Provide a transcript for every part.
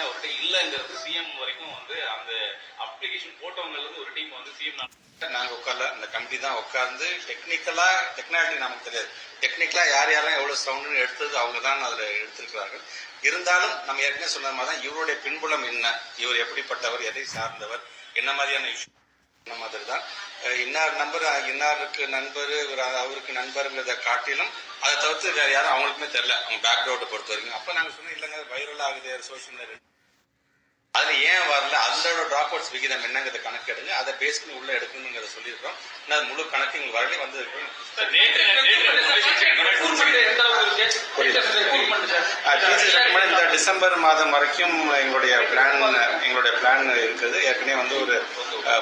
பிரச்சனை அவர்கிட்ட இல்லைங்கிறது சிஎம் வரைக்கும் வந்து அந்த அப்ளிகேஷன் போட்டவங்கல இருந்து ஒரு டீம் வந்து சிஎம் நாங்க உட்கார்ல. அந்த கமிட்டி தான் உட்கார்ந்து டெக்னிக்கலா டெக்னாலஜி நமக்கு தெரியாது. டெக்னிக்கலா யார் யாரெல்லாம் எவ்வளவு சவுண்டுன்னு எடுத்தது அவங்க தான் அதுல எடுத்திருக்கிறார்கள். இருந்தாலும் நம்ம ஏற்கனவே சொன்ன மாதிரி தான் இவருடைய பின்புலம் என்ன? இவர் எப்படிப்பட்டவர்? எதை சார்ந்தவர்? என்ன மாதிரியான இஷ்யூ இந்த மாதிரி தான்? இன்னார் நம்பர் இன்னாருக்கு நண்பர் இவர் அவருக்கு நண்பருங்கிறத காட்டிலும் அதை தவிர்த்து வேற யாரும் அவங்களுக்குமே தெரியல. அவங்க பேக்ரவுண்டை பொறுத்த வரைக்கும் அப்ப நாங்க சொன்னோம் இல்லைங்க வைரல் ஆகுது சோஷியல் மீடியா அதுல ஏன் வரல அதோட டிராப் அவுட்ஸ் விகிதம் என்னங்கிறத கணக்கு எடுங்க அதை பேஸ் பண்ணி உள்ள எடுக்கணுங்கிறத சொல்லியிருக்கோம் அது முழு கணக்கு எங்களுக்கு வரலே வந்து இந்த டிசம்பர் மாதம் வரைக்கும் எங்களுடைய பிளான் எங்களுடைய பிளான் இருக்குது ஏற்கனவே வந்து ஒரு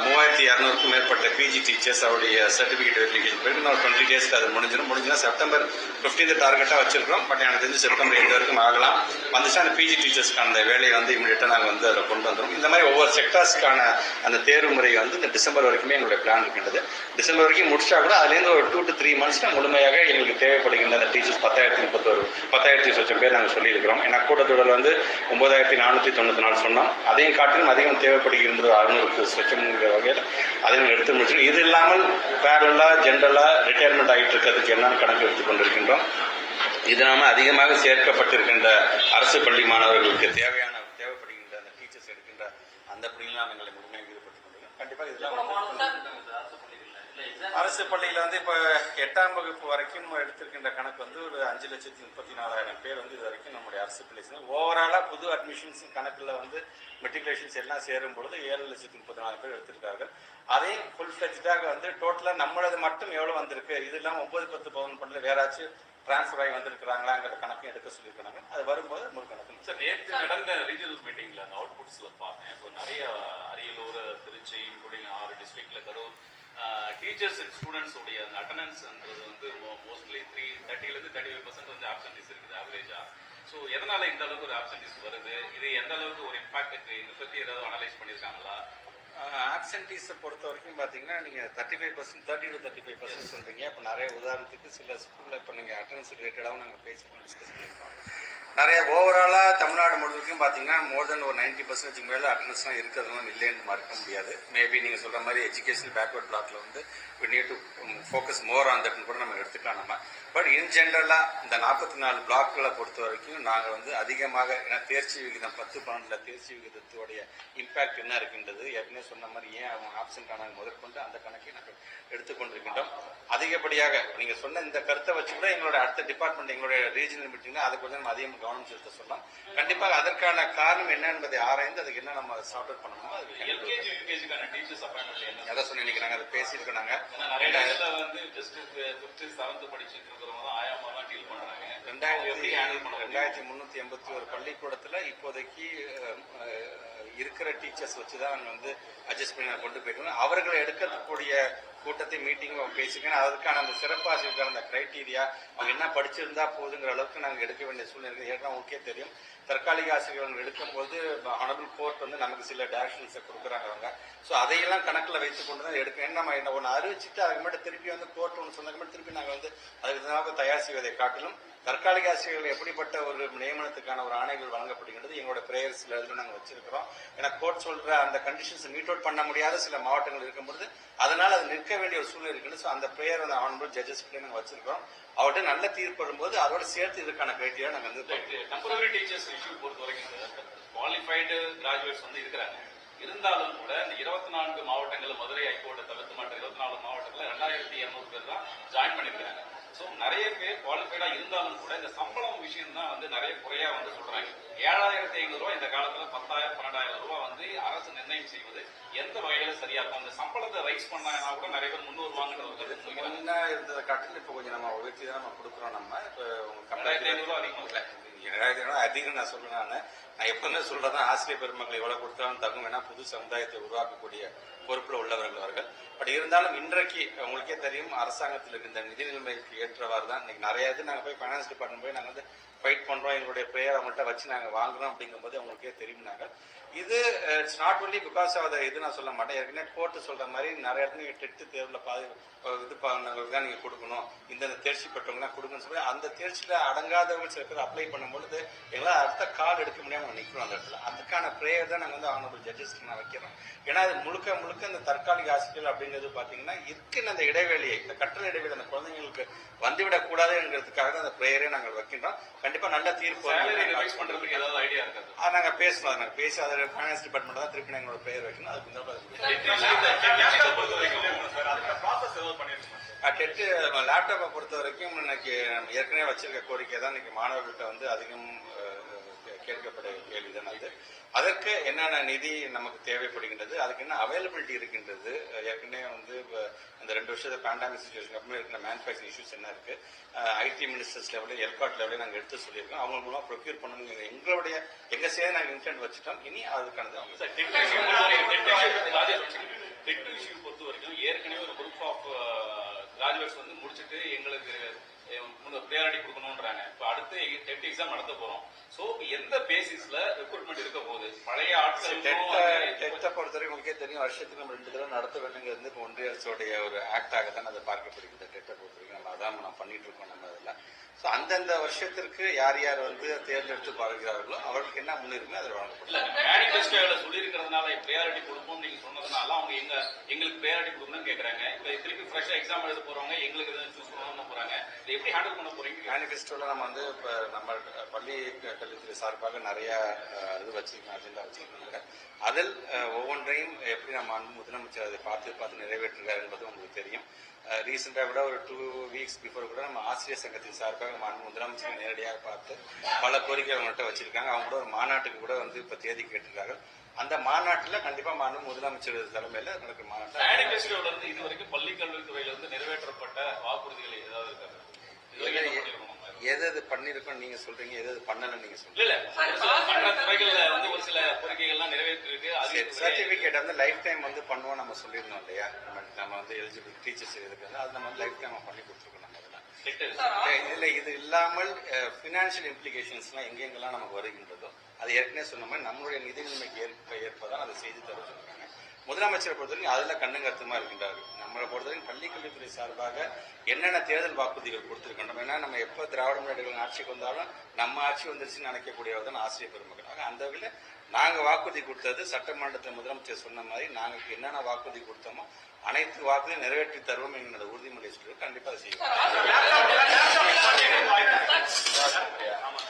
மூவாயிரத்தி இரநூறுக்கும் மேற்பட்ட பிஜி டீச்சர்ஸ் அவருடைய சர்டிஃபிகேட் வெரிஃபிகேஷன் போயிட்டு டுவெண்ட்டி டேஸ்க்கு அது முடிஞ்சிடும் முடிஞ்சுன்னா செப்டம்பர் ஃபிஃப்டீன்த் டார்கெட்டாக வச்சிருக்கிறோம். பட் எனக்கு தெரிஞ்சு செப்டம்பர் எட்டு வரைக்கும் ஆகலாம். வந்துச்சுன்னா அந்த பிஜி டீச்சர்ஸ்க்கு அந்த வேலையை வந்து இமீடியட்டாக நாங்கள் வந்து அதில் கொண்டு வந்துடும் இந்த மாதிரி ஒவ்வொரு செக்டார்ஸ்க்கான அந்த தேர்வு முறை வந்து இந்த டிசம்பர் வரைக்குமே எங்களுடைய பிளான் இருக்கின்றது. டிசம்பர் வரைக்கும் முடிச்சா கூட அதுலேருந்து ஒரு டூ டு த்ரீ மந்த்ஸ்ல முழுமையாக எங்களுக்கு தேவைப்படுகின்ற அந்த டீச்சர்ஸ் பத்தாயிரத்தி முப்பத்தொரு பத்தாயிரத்தி சொச்சம் பேர் நாங்கள் சொல்லியிருக்கிறோம். ஏன்னா கூட்டத்தொடர் வந்து ஒன்பதாயிரத்தி நானூற்றி தொண்ணூற்றி நாலு சொன்னோம். அதையும் காட்டிலும் அதிகம் தேவைப்படுகின்ற அறுநூறு சொச்சம்ங்கிற வகையில் அதையும் எடுத்து முடிச்சிடும் இது இல்லாமல் பேரலாக ஜென்ரலாக ரிட்டையர்மெண்ட் ஆகிட்டு இருக்கிறதுக்கு என்னன்னு கணக்கு எடுத்துக் கொண்டிருக்கின்றோம்? இது இல்லாமல் அதிகமாக சேர்க்கப்பட்டிருக்கின்ற அரசு பள்ளி மாணவர்களுக்கு தேவையான தேவைப்படுகின்ற அந்த டீச்சர்ஸ் எடுக்கின்ற அந்த பணியில் நாம் எங்களை முழுமையாக ஈடுபட்டுக் கொண்டிருக்கோம் கண்டிப்பாக இதெல்லாம் அரசு பள்ளியில் வந்து இப்போ எட்டாம் வகுப்பு வரைக்கும் எடுத்திருக்கின்ற கணக்கு வந்து ஒரு அஞ்சு லட்சத்தி முப்பத்தி நாலாயிரம் பேர் வந்து இது வரைக்கும் நம்முடைய அரசு பள்ளி ஓவராலாக புது அட்மிஷன்ஸ் கணக்கில் வந்து மெட்ரிகுலேஷன்ஸ் எல்லாம் சேரும் பொழுது ஏழு லட்சத்தி முப்பத்தி நாலு பேர் எடுத்திருக்கார்கள். அதையும் ஃபுல் ஃபிளெஜ்டாக வந்து டோட்டலா நம்மளது மட்டும் எவ்வளோ வந்திருக்கு? இது இல்லாமல் ஒன்பது பத்து பவுன் பண்ணல வேறாச்சும் டிரான்ஸ்ஃபர் ஆகி வந்திருக்கிறாங்களாங்கிற கணக்கையும் எடுக்க சொல்லியிருக்காங்க. அது வரும்போது முழு கணக்கு சார் நேற்று நடந்த ரீஜனல் மீட்டிங்ல அந்த அவுட்புட்ஸ்ல பார்த்தேன். இப்போ நிறைய அரியலூர் திருச்சி இன்க்ளூடிங் ஆறு டிஸ்ட்ரிக்டில் கரூர் டீச்சர்ஸ் அண்ட் ஸ்டூடெண்ட்ஸ் உடைய அந்த அட்டண்டன்ஸ்ன்றது வந்து மோஸ்ட்லி த்ரீ தேர்ட்டிலேருந்து தேர்ட்டி ஃபைவ் பர்சன்ட் வந்து ஆப்சன்டிஸ் இருக்குது ஆவரேஜா ஸோ எதனால இந்த அளவுக்கு ஒரு ஆப்சன்டிஸ் வருது? இது எந்த அளவுக்கு ஒரு இம்பாக்ட் இருக்கு? இதை பத்தி ஏதாவது அனலைஸ் பண்ணியிருக்காங்களா ஆப்சன்டீஸை பொறுத்த வரைக்கும் பார்த்தீங்கன்னா நீங்கள் thirty five percent thirty to thirty five percent சொல்கிறீங்க இப்போ நிறைய உதாரணத்துக்கு சில ஸ்கூலில் இப்போ நீங்கள் அட்டண்டன்ஸ் ரிலேட்டடாகவும் நாங்கள் பேசி டிஸ்கஸ் பண்ணியிருக்கோம். நிறைய ஓவராலாக தமிழ்நாடு முழுவதுக்கும் பார்த்தீங்கன்னா மோர் தென் ஒரு நைன்டி பர்சன்டேஜ் மேலே அட்டண்டன்ஸ்லாம் இருக்கிறதுலாம் இல்லைன்னு மறக்க முடியாது. மேபி நீங்கள் சொல்கிற மாதிரி எஜுகேஷன் பேக்வர்ட் பிளாக்ல வந்து need to focus more on தட்னு கூட நம்ம எடுத்துக்கலாம் நம்ம. பட் இன் ஜென்ரலாக இந்த நாற்பத்தி நாலு பிளாக்களை பொறுத்த வரைக்கும் நாங்கள் வந்து அதிகமாக ஏன்னா தேர்ச்சி விகிதம் பத்து பன்னெண்டில் தேர்ச்சி விகிதத்தோடைய இம்பேக்ட் என்ன இருக்கின்றது ஏற்கனவே சொன்ன மாதிரி ஏன் அவங்க ஆப்சன்ட் ஆனாங்க? முதற்கொண்டு அந்த கணக்கை நாங்கள் எடுத்துக்கொண்டிருக்கின்றோம். அதிகப்படியாக நீங்கள் சொன்ன இந்த கருத்தை வச்சு கூட எங்களோட அடுத்த டிபார்ட்மெண்ட் எங்களுடைய ரீஜனல் மீட்டிங்ல அதை கொஞ்சம் நம்ம அதிகம் கவனம் செலுத்த சொல்லலாம். கண்டிப்பாக அதற்கான காரணம் என்ன என்பதை ஆராய்ந்து அதுக்கு என்ன நம்ம சார்ட் அவுட் பண்ணணுமோ அதான் சொன்னேன் இன்னைக்கு நாங்கள் அதை பேசியிருக்கோம் நாங்கள் வந்து ஜஸ்ட் ஃபிஃப்த் செவன்த் படிச்சுட்டு இருக்கிறவங்க தான் ஆயாமா தான் டீல் பண்றாங்க ரெண்டாயிரத்தி ரெண்டாயிரத்தி முந்நூற்றி எண்பத்தி ஒரு பள்ளிக்கூடத்தில் இப்போதைக்கு இருக்கிற டீச்சர்ஸ் வச்சு தான் நாங்கள் வந்து அட்ஜஸ்ட் பண்ணி நாங்கள் கொண்டு போயிட்டோம் அவர்களை எடுக்கக்கூடிய கூட்டத்தை மீட்டிங் பேசிக்கணும் அதுக்கான அந்த சிறப்பாசிரியருக்கான அந்த கிரைட்டீரியா அவங்க என்ன படிச்சிருந்தா போதுங்கிற அளவுக்கு நாங்கள் எடுக்க வேண்டிய சூழ்நிலை ஏன்னா உங்களுக்கே தெரியும். தற்காலிக ஆசிரியர்கள் எடுக்கும்போது ஆனபிள் கோர்ட் வந்து நமக்கு சில டேரக்ஷன்ஸை கொடுக்குறாங்க அவங்க. ஸோ அதையெல்லாம் கணக்கில் வைத்துக் கொண்டு தான் எடுக்க ஏன்னா நம்ம என்ன ஒன்று அறிவிச்சுட்டு அதுக்கு மட்டும் திருப்பி வந்து கோர்ட் ஒன்று சொன்னதுக்கு மட்டும் திருப்பி நாங்கள் வந்து அதுக்கு தயார் செய்வதை காட்டிலும் தற்காலிக ஆசிரியர்கள் எப்படிப்பட்ட ஒரு நியமனத்துக்கான ஒரு ஆணைகள் வழங்கப்படுகின்றது எங்களோட பிரேயர்ஸ்ல இருந்து நாங்கள் வச்சிருக்கிறோம். ஏன்னா கோர்ட் சொல்ற அந்த கண்டிஷன்ஸ் மீட் அவுட் பண்ண முடியாத சில மாவட்டங்கள் இருக்கும்பொழுது அதனால அது நிற்க வேண்டிய ஒரு சூழ்நிலை இருக்குது ஸோ அந்த பிரேயர் அந்த ஆனபிள் ஜட்ஜஸ் கிட்ட நாங்கள் வச்சிருக்கிறோம். அவர்கிட்ட நல்ல தீர்ப்பு வரும்போது அதோட சேர்த்து இதுக்கான கிரைட்டீரியா நாங்கள் வந்து டெம்பரரி டீச்சர்ஸ் இஷ்யூ பொறுத்த வரைக்கும் குவாலிஃபைடு கிராஜுவேட்ஸ் வந்து இருக்கிறாங்க. இருந்தாலும் கூட இந்த இருபத்தி நான்கு மாவட்டங்கள் மதுரை ஹைகோர்ட்டை தவிர்த்து மற்ற இருபத்தி நாலு மாவட்டத்தில் ரெண்டாயிரத்தி இருநூறு பேர் தான் ஜாயின் பண்ணியிருக்காங்க ஸோ நிறைய பேர் குவாலிஃபைடா இருந்தாலும் கூட இந்த சம்பளம் விஷயம் தான் வந்து நிறைய குறையா வந்து சொல்றாங்க. ஏழாயிரத்தி ஐநூறு ரூபாய் இந்த காலத்துல பத்தாயிரம் பன்னெண்டாயிரம் ரூபாய் வந்து அரசு நிர்ணயம் செய்வது எந்த வகையில சரியா இருக்கும்? அந்த சம்பளத்தை ரைஸ் பண்ணாங்கன்னா கூட நிறைய பேர் முன்னூறு வாங்குறது ஒரு கருத்து. முன்ன இருந்ததை காட்டிலும் இப்போ கொஞ்சம் நம்ம உயர்த்தி தான் நம்ம கொடுக்குறோம் நம்ம. இப்போ ரெண்டாயிரத்தி ஐநூறு ரூபாய் அதிகமா இல்லை. ஏழாயிரத்தி ஐநூறு அதிகம் நான் சொல்றேன் நான். நான் எப்பவுமே சொல்றதான் ஆசிரியர் பெருமக்கள் எவ்வளவு கொடுத்தாலும் தகும் வேணா புது சமுதாயத்தை உருவாக்கக்கூடிய பொறுப்புல உள்ளவர்கள் அவர்கள். பட் இருந்தாலும் இன்றைக்கு உங்களுக்கே தெரியும் அரசாங்கத்தில் இருக்கின்ற நிதி நிலைமைக்கு ஏற்றவாறு தான் இன்னைக்கு நிறைய இது நாங்கள் போய் ஃபைனான்ஸ் டிபார்ட்மெண்ட் போய் நாங்கள் வந்து ஃபைட் பண்றோம். எங்களுடைய ப்ரேயர் அவங்கள்ட்ட வச்சு நாங்கள் வாங்குறோம் அப்படிங்கும்போது அவங்களுக்கே தெரியும்னாங்க இது it's not only because of இது நான் சொல்ல மாட்டேன். ஏற்கனவே கோர்ட்டு சொல்ற மாதிரி நிறைய இடத்துல டெட்டு தேர்வில் பாது இது பண்ணவங்களுக்கு தான் நீங்க கொடுக்கணும். இந்த தேர்ச்சி பெற்றவங்க தான் கொடுக்கணும்னு சொல்லி அந்த தேர்ச்சியில் அடங்காதவங்க சில பேர் அப்ளை பண்ணும்பொழுது எங்களால் அடுத்த கால் எடுக்க முடியாம நிற்கிறோம் அந்த இடத்துல. அதுக்கான ப்ரேயர் தான் நாங்கள் வந்து ஆனபிள் ஜட்ஜஸ்க்கு நான் வைக்கிறோம். ஏன்னா அது முழுக்க முழுக்க இந்த தற்காலிக ஆசிரியர்கள் அப்படிங்கிறது பார்த்தீங்கன்னா இருக்கின்ற அந்த இடைவெளியை இந்த கற்றல் இடைவெளி அந்த குழந்தைங்களுக்கு வந்துவிடக் கூடாதுங்கிறதுக்காக தான் அந்த ப்ரேயரே நாங்கள் வைக்கின்றோம். கண்டிப்பா நல்ல தீர்ப்பு பண்றதுக்கு ஏதாவது ஐடியா இருக்காது அது நாங்க பேசணும் அதை நாங்க பேசி அதை ஃபைனான்ஸ் டிபார்ட்மெண்ட் தான் திருப்பி எங்களோட பெயர் வைக்கணும். அதுக்கு டெட்டு லேப்டாப்பை பொறுத்த வரைக்கும் இன்னைக்கு நம்ம ஏற்கனவே வச்சிருக்க கோரிக்கை தான் இன்னைக்கு மாணவர்கள்ட்ட வந்து அதிகம் கேட்கப்பட கேள்வி தான் அது. அதற்கு என்னென்ன நிதி நமக்கு தேவைப்படுகின்றது அதுக்கு என்ன அவைலபிலிட்டி இருக்கின்றது ஏற்கனவே வந்து இப்ப இந்த ரெண்டு வருஷத்து பேண்டாமிக் சுச்சுவேஷன் அப்புறம் இருக்கிற மேனுஃபேக்சரிங் இஷ்யூஸ் என்ன இருக்கு ஐடி மினிஸ்டர்ஸ் லெவலில் எல்காட் லெவலில் நாங்கள் எடுத்து சொல்லியிருக்கோம். அவங்க மூலமாக ப்ரொக்யூர் பண்ணணும் எங்களுடைய எங்கள் சேர்ந்து நாங்கள் இன்டென்ட் வச்சுட்டோம். இனி அதுக்கானது அவங்க சார் இஷ்யூ டெட் இஷ்யூ பொறுத்த வரைக்கும் ஏற்கனவே ஒரு குரூப் ஆஃப் கிராஜுவேட்ஸ் வந்து முடிச்சுட்டு எங்களுக்கு ப்ரியாரிட்டி கொடுக்கணுன்றாங்க இப்போ அடுத்து டெட் எக்ஸாம் நடத்த போறோம். ஸோ எந்த பேசிஸ்ல ரெக்ரூட்மெண்ட் இருக்க போகுது? பழைய ஆட்களுக்கும் டெட்டை வந்து- டெட்டை பொறுத்தவரை உங்களுக்கே தெரியும் வருஷத்துக்கு நம்ம ரெண்டு தடவை நடத்த வேண்டுங்கிறது இப்போ ஒன்றிய அரசுடைய ஒரு ஆக்டாக தான் அதை பார்க்கப்படுகிறது டெட்டை பொறுத்த வரைக்கும் நம்ம அதான் நம்ம பண்ணிட்டு இருக்கோம் நம்ம அதில் ஸோ அந்தந்த வருஷத்திற்கு யார் யார் வந்து தேர்ந்தெடுத்து பார்க்கிறார்களோ அவர்களுக்கு என்ன முன்னுரிமை அதில் வழங்கப்படும். இல்ல மேனிஃபெஸ்டோல சொல்லியிருக்கிறதுனால ப்ரியாரிட்டி கொடுப்போம் நீங்க சொன்னதுனால அவங்க எங்க எங்களுக்கு ப்ரியாரிட்டி கொடுக்கணும்னு கேக்குறாங்க. இப்போ திருப்பி ஃப்ரெஷ்ஷா எக்ஸாம் எழுத போறவங்க எங்களுக்கு எதாவது சூஸ் பண்ணணும்னு போறாங்க. இதை எப்படி ஹேண்டில் பண்ண போறீங்க? மேனிஃபெஸ்டோவில் நம்ம வந்து இப்போ நம்ம பள்ளி கல்வித்துறை சார்பாக நிறைய இது வச்சிருக்கோம் அஜெண்டா வச்சிருக்காங்க அதில் ஒவ்வொன்றையும் எப்படி நம்ம அன்பு முதலமைச்சர் அதை பார்த்து பார்த்து நிறைவேற்றுகிறார் என்பது உங்களுக்கு தெரியும். ரீசெண்டாக விட ஒரு டூ வீக்ஸ் பிஃபோர் கூட நம்ம ஆசிரியர் சங்கத்தின் சார்பாக நம்ம அன்பு முதலமைச்சரை நேரடியாக பார்த்து பல கோரிக்கை அவங்கள்ட்ட வச்சிருக்காங்க. அவங்க கூட ஒரு மாநாட்டுக்கு கூட வந்து இப்போ தேதி கேட்டிருக்காங்க அந்த மாநாட்டில் கண்டிப்பாக மாண்பு முதலமைச்சர் தலைமையில் நடக்கிற மாநாட்டில் இது வரைக்கும் பள்ளி கல்வித்துறையில இருந்து நிறைவேற்றப்பட்ட வாக்குறுதிகள் ஏதாவது இருக்காது பண்ணிருக்கோம்? எது எது பண்ணியிருக்கோம் நீங்கள் சொல்கிறீங்க எது எது பண்ணலன்னு நீங்கள் சொல்றீங்க? சர்டிபிகேட் வந்து லைஃப் டைம் வந்து பண்ணுவோம் நம்ம சொல்லியிருந்தோம் இல்லையா? நம்ம நம்ம வந்து எலிஜிபிள் டீச்சர்ஸ் இதுக்கு வந்து அது நம்ம லைஃப் டைம் பண்ணி கொடுத்துருக்கோம் நம்ம அதெல்லாம் இல்லை இது இல்லாமல் ஃபினான்ஷியல் இம்ப்ளிகேஷன்ஸ்லாம் எங்கெங்கெல்லாம் நமக்கு வருகின்றதோ அது ஏற்கனவே சொன்ன மாதிரி நம்மளுடைய நிதி நிலைமைக்கு ஏற்ப ஏற்பதான் அதை செய்து தர சொல்றாங்க. முதலமைச்சரை பொறுத்தவரைக்கும் அதில் கண்ணும் கருத்துமாக இருக்கின்றார் நம்மளை பொறுத்தவரைக்கும் பள்ளிக்கல்வித்துறை சார்பாக என்னென்ன தேர்தல் வாக்குறுதிகள் கொடுத்துருக்கின்றோம் ஏன்னா நம்ம எப்போ திராவிட முன்னேற்றங்கள் ஆட்சிக்கு வந்தாலும் நம்ம ஆட்சி வந்துருச்சுன்னு நினைக்கக்கூடியவர் தான் ஆசிரியர் பெருமக்களாக. அந்த வகையில் நாங்கள் வாக்குறுதி கொடுத்தது சட்டமன்றத்தில் முதலமைச்சர் சொன்ன மாதிரி நாங்கள் என்னென்ன வாக்குறுதி கொடுத்தோமோ அனைத்து வாக்குறுதியும் நிறைவேற்றி தருவோம் என்கிற உறுதிமொழி சொல்லி கண்டிப்பாக செய்வோம். ஆமாம்